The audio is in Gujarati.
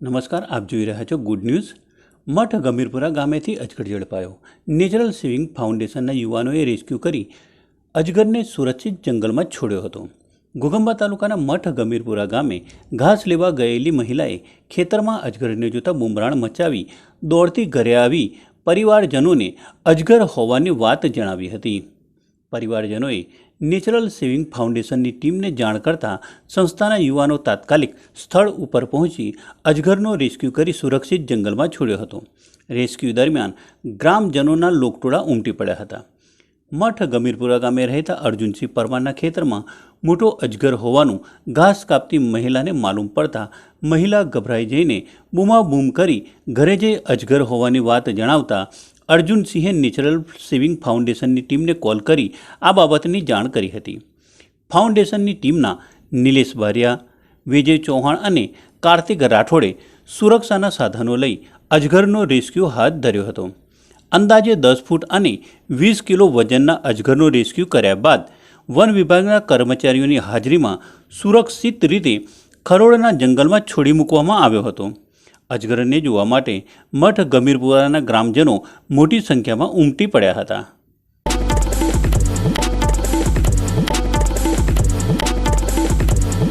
નમસ્કાર, આપ જોઈ રહ્યા છો ગુડ ન્યૂઝ મઠ ગમીરપુરા ગામેથી અજગર ઝડપાયો. નેચરલ સેવિંગ ફાઉન્ડેશનના યુવાનોએ રેસ્ક્યુ કરી અજગરને સુરક્ષિત જંગલમાં છોડ્યો હતો. ઘોગંબા તાલુકાના મઠ ગમીરપુરા ગામે ઘાસ લેવા ગયેલી મહિલાએ ખેતરમાં અજગરને જોતા બુમરાણ મચાવી દોડતી ઘરે આવી પરિવારજનોને અજગર હોવાની વાત જણાવી હતી. પરિવારજનોએ નેચરલ સેવિંગ ફાઉન્ડેશનની ટીમને જાણ કરતાં સંસ્થાના યુવાનો તાત્કાલિક સ્થળ ઉપર પહોંચી અજગરનો રેસ્ક્યુ કરી સુરક્ષિત જંગલમાં છોડ્યો હતો. રેસ્ક્યુ દરમિયાન ગ્રામજનોના લોકટોળા ઉમટી પડ્યા હતા. મઠ ગમીરપુરા ગામે રહેતા અર્જુનસિંહ પરમારના ખેતરમાં મોટો અજગર હોવાનું ઘાસ કાપતી મહિલાને માલુમ પડતા મહિલા ગભરાઈ જઈને બૂમાબૂમ કરી ઘરે જઈ અજગર હોવાની વાત જણાવતા અર્જુનસિંહે નેચરલ સેવિંગ ફાઉન્ડેશનની ટીમને કોલ કરી આ બાબતની જાણ કરી હતી. ફાઉન્ડેશનની ટીમના નિલેશ બારિયા વિજય ચૌહાણ અને કાર્તિક રાઠોડે સુરક્ષાના સાધનો લઈ અજગરનો રેસ્ક્યુ હાથ ધર્યો હતો. અંદાજે દસ ફૂટ અને વીસ કિલો વજનના અજગરનો રેસ્ક્યુ કર્યા બાદ વન વિભાગના કર્મચારીઓની હાજરીમાં સુરક્ષિત રીતે ખરોડના જંગલમાં છોડી મૂકવામાં આવ્યો હતો. અજગરને જોવા માટે મઠ ગમીરપુરાના ગ્રામજનો મોટી સંખ્યામાં ઉમટી પડ્યા હતા.